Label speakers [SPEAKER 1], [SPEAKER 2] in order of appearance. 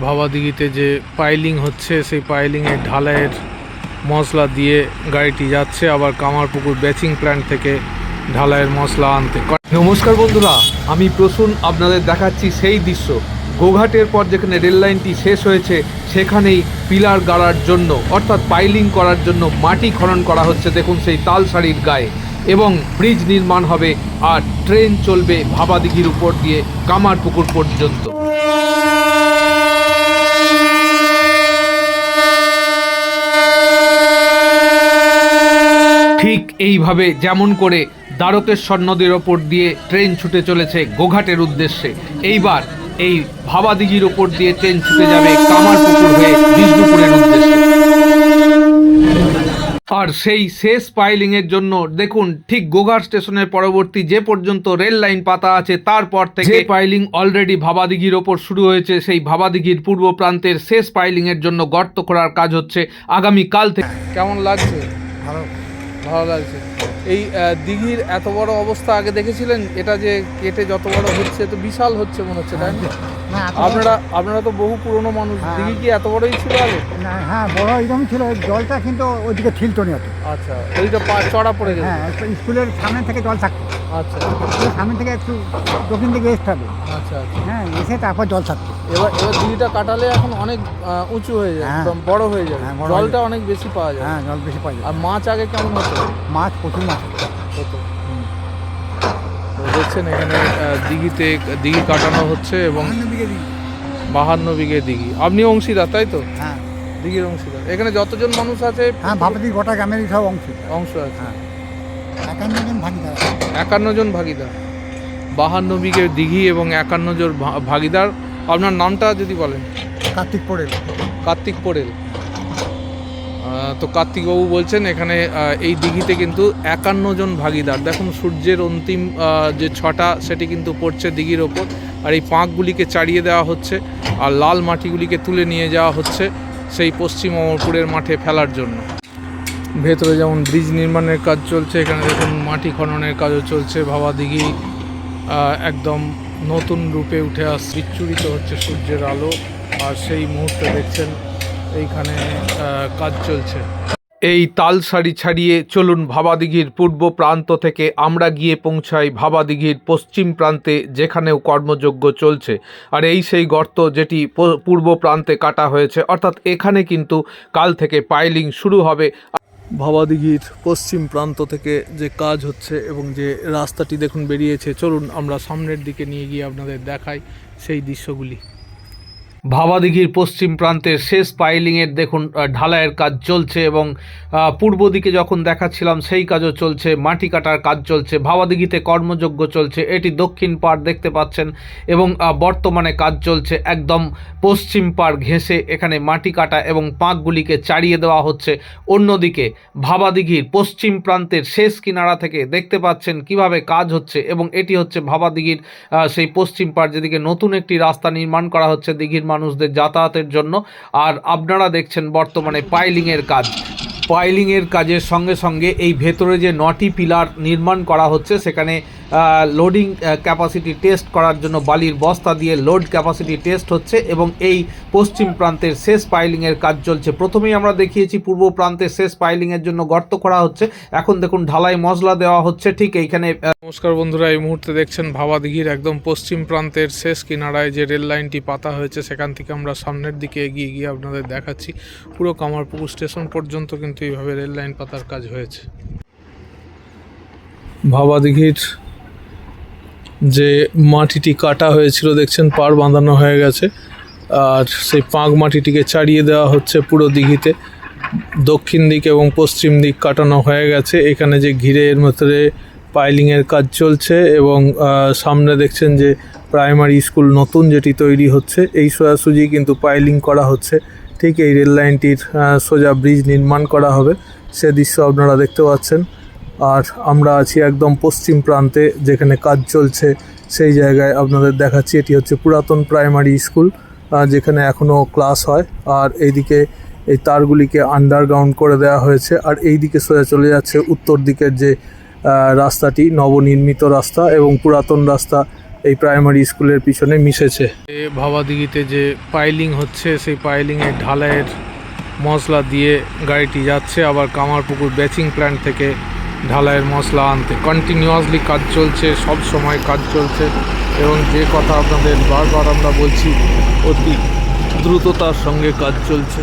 [SPEAKER 1] ভাবাদিঘিতে যে পাইলিং হচ্ছে, সেই পাইলিংয়ের ঢালাইয়ের মশলা দিয়ে গাড়িটি যাচ্ছে। আবার কামারপুকুর ব্যাচিং প্ল্যান্ট থেকে ঢালাইয়ের মশলা আনতে।
[SPEAKER 2] নমস্কার বন্ধুরা, আমি প্রসূন, আপনাদের দেখাচ্ছি সেই দৃশ্য। গোঘাটের পর যেখানে রেল লাইনটি শেষ হয়েছে, সেখানেই পিলার গাড়ার জন্য, অর্থাৎ পাইলিং করার জন্য মাটি খনন করা হচ্ছে। দেখুন সেই তালসারির গায়ে। এবং ব্রিজ নির্মাণ হবে আর ট্রেন চলবে ভাবাদিঘির উপর দিয়ে কামারপুকুর পর্যন্ত ঠিক এইভাবে যেমন করে দ্বারকেশ্বর নদীর ওপর দিয়ে ট্রেন ছুটে চলেছে গোঘাটের উদ্দেশ্যে। এইবার এই ভাবাদিঘির ওপর দিয়ে ট্রেন ছুটে যাবে কামারপুকুর হয়ে বিষ্ণুপুরের উদ্দেশ্যে। আর সেই শেষ পাইলিং এর জন্য দেখুন ঠিক গোঘাট স্টেশনের পরবর্তী যে পর্যন্ত রেল লাইন পাতা আছে তারপর থেকে পাইলিং অলরেডি ভাবাদিঘির ওপর শুরু হয়েছে। সেই ভাবাদিঘির পূর্ব প্রান্তের শেষ পাইলিং এর জন্য গর্ত করার কাজ হচ্ছে আগামী কাল থেকে।
[SPEAKER 1] কেমন লাগছে?
[SPEAKER 3] ভালো।
[SPEAKER 1] ভালো লাগছে। এই দিঘির এত বড় অবস্থা আগে দেখেছিলেন? এটা যে কেটে যত বড় হচ্ছে তো বিশাল হচ্ছে মনে হচ্ছে তাই না?
[SPEAKER 3] না
[SPEAKER 1] আপনারা আপনারা তো বহু পুরনো মানুষ।
[SPEAKER 3] হ্যাঁ।
[SPEAKER 1] দিঘি কি এত বড়ই ছিল আগে?
[SPEAKER 3] না, হ্যাঁ বড় একদম ছিল। জলটা কিন্তু ওইদিকে ঠিলতো নি অত।
[SPEAKER 1] আচ্ছা ওইটা পা- চড়া পড়ে গেছে।
[SPEAKER 3] হ্যাঁ স্কুলের সামনে থেকে জল থাকতো।
[SPEAKER 1] আচ্ছা।
[SPEAKER 3] সামনে থেকে একটু দক্ষিণ দিকে আসতে হবে।
[SPEAKER 1] আচ্ছা আচ্ছা।
[SPEAKER 3] হ্যাঁ এসে তারপর জল থাকতো।
[SPEAKER 1] এবার এবার দিঘিটা কাটালে এখন অনেক উঁচু হয়ে যায়
[SPEAKER 3] হ্যাঁ।
[SPEAKER 1] একদম বড় হয়ে যাবে
[SPEAKER 3] হ্যাঁ,
[SPEAKER 1] জলটা অনেক বেশি পাওয়া যায়।
[SPEAKER 3] হ্যাঁ জল বেশি পাওয়া যায়।
[SPEAKER 1] আর মাছ আগে কেমন হতো?
[SPEAKER 3] মাছ প্রচুর মাছ। হতো।
[SPEAKER 1] দেখছেন এখানে দিঘিতে দিঘি কাটানো হচ্ছে এবং বাহান্ন বিঘে দিঘি। আপনি অংশীদার তাই তো?
[SPEAKER 3] হ্যাঁ।
[SPEAKER 1] দিঘির অংশীদার। এখানে যতজন মানুষ আছে?
[SPEAKER 3] হ্যাঁ ভাবতি গোটা গ্রামেরই সব অংশ।
[SPEAKER 1] অংশ আছে।
[SPEAKER 3] হ্যাঁ। একান্ন জন ভাগিদার।
[SPEAKER 1] একান্ন জন ভাগিদার। বাহান্ন বিঘে দিঘি এবং একান্ন জন ভাগিদার। আপনার নামটা যদি বলেন।
[SPEAKER 3] কার্তিক পড়ে
[SPEAKER 1] কার্তিক পোড়েল। তো কার্তিকবাবু বলছেন এখানে এই দিঘিতে কিন্তু একান্ন জন ভাগিদার। দেখুন সূর্যের অন্তিম যে ছটা সেটি কিন্তু পড়ছে দিঘির ওপর। আর এই পাঁকগুলিকে চাড়িয়ে দেওয়া হচ্ছে আর লাল মাটিগুলিকে তুলে নিয়ে যাওয়া হচ্ছে সেই পশ্চিম অমরপুরের মাঠে ফেলার জন্য। ভেতরে যেমন ব্রিজ নির্মাণের কাজ চলছে এখানে দেখুন মাটি খননের কাজও চলছে। ভাবা দিঘি একদম নতুন রূপে উঠে আস বিচ্ছুরিত হচ্ছে সূর্যের আলো, আর সেই মুহূর্তে দেখছেন এইখানে কাজ চলছে।
[SPEAKER 2] এই তালসারি ছাড়িয়ে চলুন ভাবাদিঘির পূর্ব প্রান্ত থেকে আমরা গিয়ে পৌঁছাই ভাবাদিঘির পশ্চিম প্রান্তে যেখানেও কর্মযজ্ঞ চলছে। আর এই সেই গর্ত যেটি পূর্ব প্রান্তে কাটা হয়েছে, অর্থাৎ এখানে কিন্তু কাল থেকে পাইলিং শুরু হবে।
[SPEAKER 1] ভাবাদিঘির পশ্চিম প্রান্ত থেকে যে কাজ হচ্ছে এবং যে রাস্তাটি দেখুন বেরিয়েছে, চলুন আমরা সামনের দিকে নিয়ে গিয়ে আপনাদের দেখাই সেই দৃশ্যগুলি।
[SPEAKER 2] ভাবাদিঘির পশ্চিম প্রান্তের শেষ পাইলিংয়ের দেখুন ঢালাইয়ের কাজ চলছে এবং পূর্ব দিকে যখন দেখাচ্ছিলাম, সেই কাজও চলছে, মাটি কাটার কাজ চলছে, ভাবাদিঘিতে কর্মযজ্ঞ চলছে, এটি দক্ষিণ পাড় দেখতে পাচ্ছেন এবং বর্তমানে কাজ চলছে একদম পশ্চিম পাড় ঘেঁষে, এখানে মাটি কাটা এবং পাঁকগুলিকে চাড়িয়ে দেওয়া হচ্ছে। অন্যদিকে ভাবাদিঘির পশ্চিম প্রান্তের শেষ কিনারা থেকে দেখতে পাচ্ছেন কীভাবে কাজ হচ্ছে এবং এটি হচ্ছে ভাবাদিঘির সেই পশ্চিম পাড় যেদিকে নতুন একটি রাস্তা নির্মাণ করা হচ্ছে দিঘির মানুষদের যাতায়াতের জন্য। আর আপনারা দেখছেন বর্তমানে পাইলিংয়ের কাজ। পাইলিংয়ের কাজের সঙ্গে সঙ্গে এই ভেতরে যে নটি পিলার নির্মাণ করা হচ্ছে, সেখানে লোডিং ক্যাপাসিটি টেস্ট করার জন্য বালির বস্তা দিয়ে লোড ক্যাপাসিটি টেস্ট হচ্ছে এবং এই পশ্চিম প্রান্তের শেষ পাইলিংয়ের কাজ চলছে। প্রথমেই আমরা দেখিয়েছি পূর্ব প্রান্তের শেষ পাইলিংয়ের জন্য গর্ত করা হচ্ছে। এখন দেখুন ঢালাই মশলা দেওয়া হচ্ছে ঠিক এইখানে
[SPEAKER 1] নমস্কার বন্ধুরা, এই মুহূর্তে দেখছেন ভাবাদিঘির একদম পশ্চিম প্রান্তের শেষ কিনারায় যে রেল লাইনটি পাতা হয়েছে, সেখান থেকে আমরা সামনের দিকে এগিয়ে গিয়ে আপনাদের দেখাচ্ছি। পুরো কামারপুকুর স্টেশন পর্যন্ত কিন্তু এইভাবে রেল লাইন পাতার কাজ হয়েছে। ভাবাদিঘির যে মাটিটি কাটা হয়েছিল, দেখছেন পার বাঁধানো হয়ে গেছে। আর সেই পাঁক মাটিটিকে চাড়িয়ে দেওয়া হচ্ছে পুরো দিঘিতে। দক্ষিণ দিক এবং পশ্চিম দিক কাটানো হয়ে গেছে। এখানে যে ঘিরে এর মধ্যে পাইলিংয়ের কাজ চলছে এবং সামনে দেখছেন যে প্রাইমারি স্কুল নতুন যেটি তৈরি হচ্ছে, এই সোজাসুজি কিন্তু পাইলিং করা হচ্ছে। ঠিক এই রেল লাইনটির সোজা ব্রিজ নির্মাণ করা হবে। সে দৃশ্য আপনারা দেখতে পাচ্ছেন। আর আমরা আছি একদম পশ্চিম প্রান্তে যেখানে কাজ চলছে, সেই জায়গায় আপনাদের দেখাচ্ছি। এটি হচ্ছে পুরাতন প্রাইমারি স্কুল যেখানে এখনও ক্লাস হয়। আর এইদিকে এই তারগুলিকে আন্ডারগ্রাউন্ড করে দেওয়া হয়েছে। আর এই দিকে সোজা চলে যাচ্ছে উত্তর দিকের যে রাস্তাটি, নবনির্মিত রাস্তা এবং পুরাতন রাস্তা। এই প্রাইমারি স্কুলের পিছনে মিশেছে। ভাবাদিঘিতে যে পাইলিং হচ্ছে, সেই পাইলিংয়ের ঢালাইয়ের মশলা দিয়ে গাড়িটি যাচ্ছে, আবার কামারপুকুর ব্যাচিং প্ল্যান্ট থেকে ঢালাইয়ের মশলা আনতে। কন্টিনিউয়াসলি কাজ চলছে, সব সময় কাজ চলছে, এবং যে কথা আপনাদের বারবার আমরা বলছি, অতি দ্রুততার সঙ্গে কাজ চলছে।